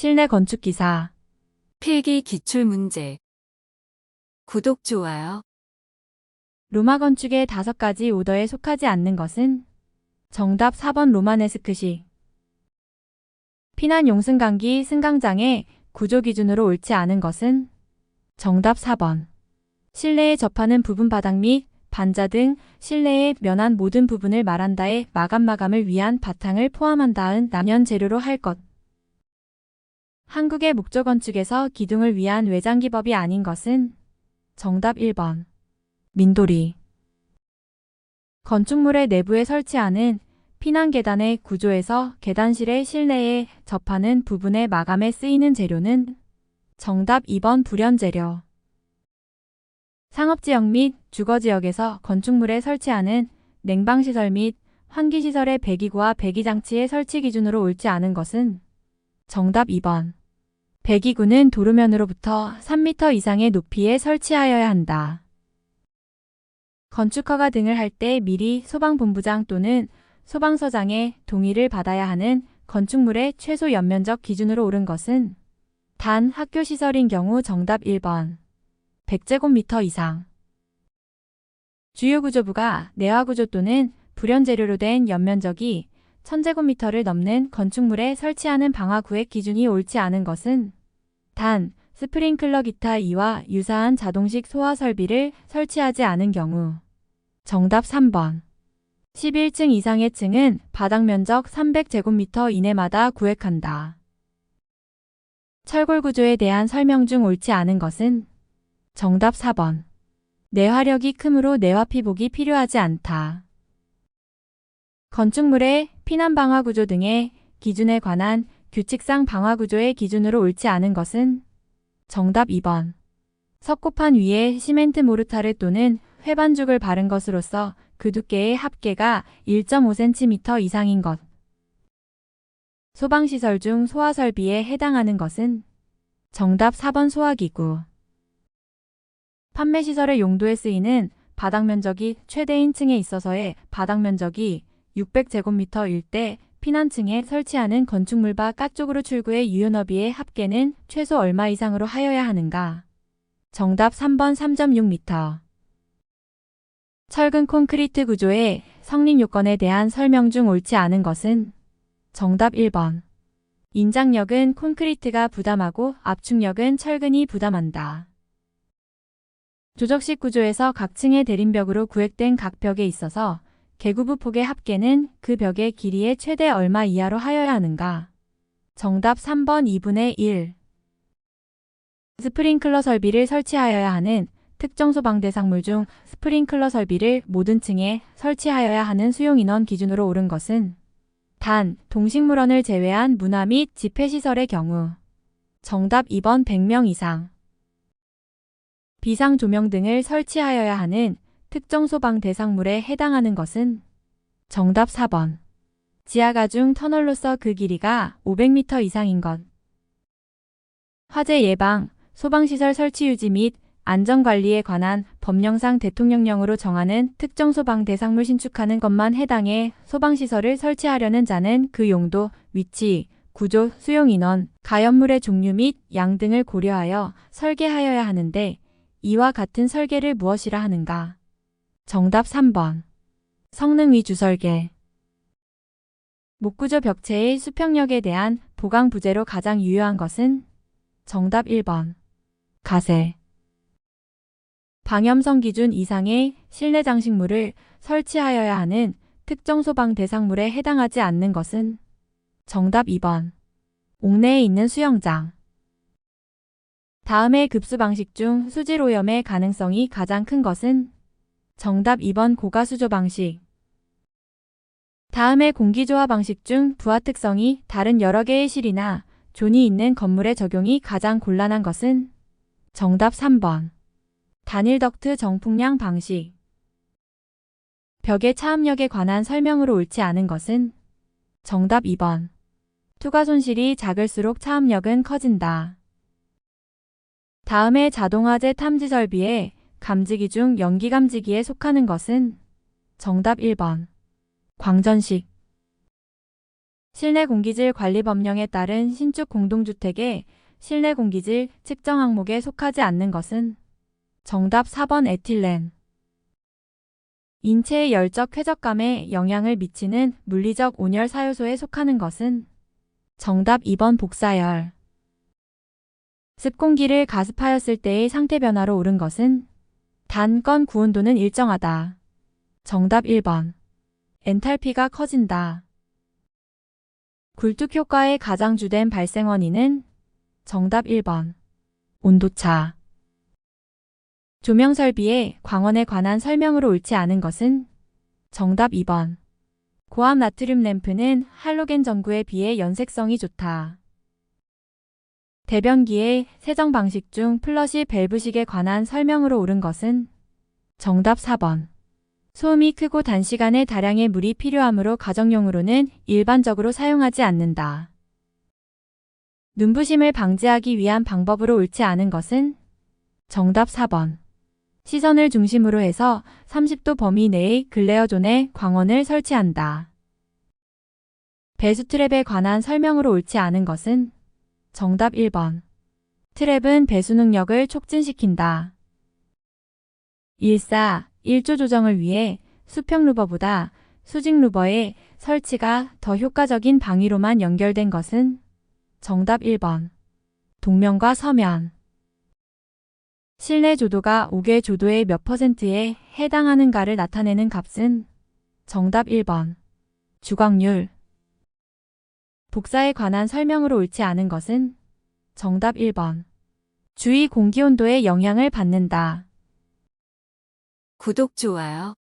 실내 건축 기사. 필기 기출 문제. 구독, 좋아요. 로마 건축의 다섯 가지 오더에 속하지 않는 것은 정답 4번 로마네스크식. 피난 용승강기 승강장의 구조 기준으로 옳지 않은 것은 정답 4번. 실내에 접하는 부분 바닥 및 반자 등 실내에 면한 모든 부분을 말한다의 마감 마감을 위한 바탕을 포함한다은 남연 재료로 할 것. 한국의 목조 건축에서 기둥을 위한 외장기법이 아닌 것은 정답 1번. 민돌이. 건축물의 내부에 설치하는 피난 계단의 구조에서 계단실의 실내에 접하는 부분의 마감에 쓰이는 재료는 정답 2번 불연재료. 상업지역 및 주거지역에서 건축물에 설치하는 냉방시설 및 환기시설의 배기구와 배기장치의 설치 기준으로 옳지 않은 것은 정답 2번. 배기구는 도로면으로부터 3m 이상의 높이에 설치하여야 한다. 건축허가 등을 할 때 미리 소방본부장 또는 소방서장의 동의를 받아야 하는 건축물의 최소 연면적 기준으로 옳은 것은 단 학교 시설인 경우 정답 1번. 100제곱미터 이상. 주요 구조부가 내화구조 또는 불연재료로 된 연면적이 1000제곱미터를 넘는 건축물에 설치하는 방화 구획 기준이 옳지 않은 것은 단 스프링클러 기타 이와 유사한 자동식 소화 설비를 설치하지 않은 경우. 정답 3번. 11층 이상의 층은 바닥 면적 300제곱미터 이내마다 구획한다. 철골 구조에 대한 설명 중 옳지 않은 것은 정답 4번. 내화력이 크므로 내화 피복이 필요하지 않다. 건축물의 피난 방화 구조 등의 기준에 관한 규칙상 방화 구조의 기준으로 옳지 않은 것은 정답 2번. 석고판 위에 시멘트 모르타르 또는 회반죽을 바른 것으로서 그 두께의 합계가 1.5cm 이상인 것. 소방시설 중 소화설비에 해당하는 것은 정답 4번 소화기구. 판매시설의 용도에 쓰이는 바닥 면적이 최대인 층에 있어서의 바닥 면적이 600제곱미터일 때 피난층에 설치하는 건축물 바 까쪽으로 출구의 유연너비의 합계는 최소 얼마 이상으로 하여야 하는가? 정답 3번 3.6m. 철근 콘크리트 구조의 성립 요건에 대한 설명 중 옳지 않은 것은 정답 1번. 인장력은 콘크리트가 부담하고 압축력은 철근이 부담한다. 조적식 구조에서 각 층의 대림벽으로 구획된 각 벽에 있어서 개구부 폭의 합계는 그 벽의 길이의 최대 얼마 이하로 하여야 하는가? 정답 3번 2분의 1. 스프링클러 설비를 설치하여야 하는 특정 소방 대상물 중 스프링클러 설비를 모든 층에 설치하여야 하는 수용 인원 기준으로 옳은 것은 단 동식물원을 제외한 문화 및 집회시설의 경우 정답 2번 100명 이상 비상 조명 등을 설치하여야 하는 특정 소방 대상물에 해당하는 것은 정답 4번. 지하가 중 터널로서 그 길이가 500m 이상인 것. 화재 예방, 소방시설 설치 유지 및 안전관리에 관한 법령상 대통령령으로 정하는 특정 소방 대상물 신축하는 것만 해당해 소방시설을 설치하려는 자는 그 용도, 위치, 구조, 수용 인원, 가연물의 종류 및 양 등을 고려하여 설계하여야 하는데 이와 같은 설계를 무엇이라 하는가? 정답 3번. 성능 위주 설계. 목구조 벽체의 수평력에 대한 보강 부재로 가장 유효한 것은 정답 1번. 가세. 방염성 기준 이상의 실내 장식물을 설치하여야 하는 특정 소방 대상물에 해당하지 않는 것은 정답 2번. 옥내에 있는 수영장. 다음의 급수 방식 중 수질 오염의 가능성이 가장 큰 것은 정답 2번 고가수조 방식. 다음의 공기조화 방식 중 부하 특성이 다른 여러 개의 실이나 존이 있는 건물에 적용이 가장 곤란한 것은 정답 3번. 단일 덕트 정풍량 방식. 벽의 차압력에 관한 설명으로 옳지 않은 것은 정답 2번. 투과 손실이 작을수록 차압력은 커진다. 다음에 자동화재 탐지 설비에 감지기 중 연기 감지기에 속하는 것은 정답 1번. 광전식. 실내 공기질 관리 법령에 따른 신축 공동주택의 실내 공기질 측정 항목에 속하지 않는 것은 정답 4번 에틸렌. 인체의 열적 쾌적감에 영향을 미치는 물리적 온열 사요소에 속하는 것은 정답 2번 복사열. 습공기를 가습하였을 때의 상태 변화로 오른 것은 단건 구온도는 일정하다. 정답 1번. 엔탈피가 커진다. 굴뚝 효과의 가장 주된 발생 원인은 정답 1번. 온도차. 조명 설비의 광원에 관한 설명으로 옳지 않은 것은 정답 2번. 고압 나트륨 램프는 할로겐 전구에 비해 연색성이 좋다. 대변기의 세정 방식 중 플러시 밸브식에 관한 설명으로 옳은 것은 정답 4번. 소음이 크고 단시간에 다량의 물이 필요하므로 가정용으로는 일반적으로 사용하지 않는다. 눈부심을 방지하기 위한 방법으로 옳지 않은 것은 정답 4번. 시선을 중심으로 해서 30도 범위 내의 글레어 존에 광원을 설치한다. 배수 트랩에 관한 설명으로 옳지 않은 것은 정답 1번. 트랩은 배수 능력을 촉진시킨다. 1사 1조 조정을 위해 수평 루버보다 수직 루버의 설치가 더 효과적인 방위로만 연결된 것은 정답 1번. 동면과 서면. 실내 조도가 5개 조도의 몇 퍼센트에 해당하는가를 나타내는 값은 정답 1번. 주광률. 복사에 관한 설명으로 옳지 않은 것은 정답 1번. 주위 공기온도에 영향을 받는다. 구독, 좋아요.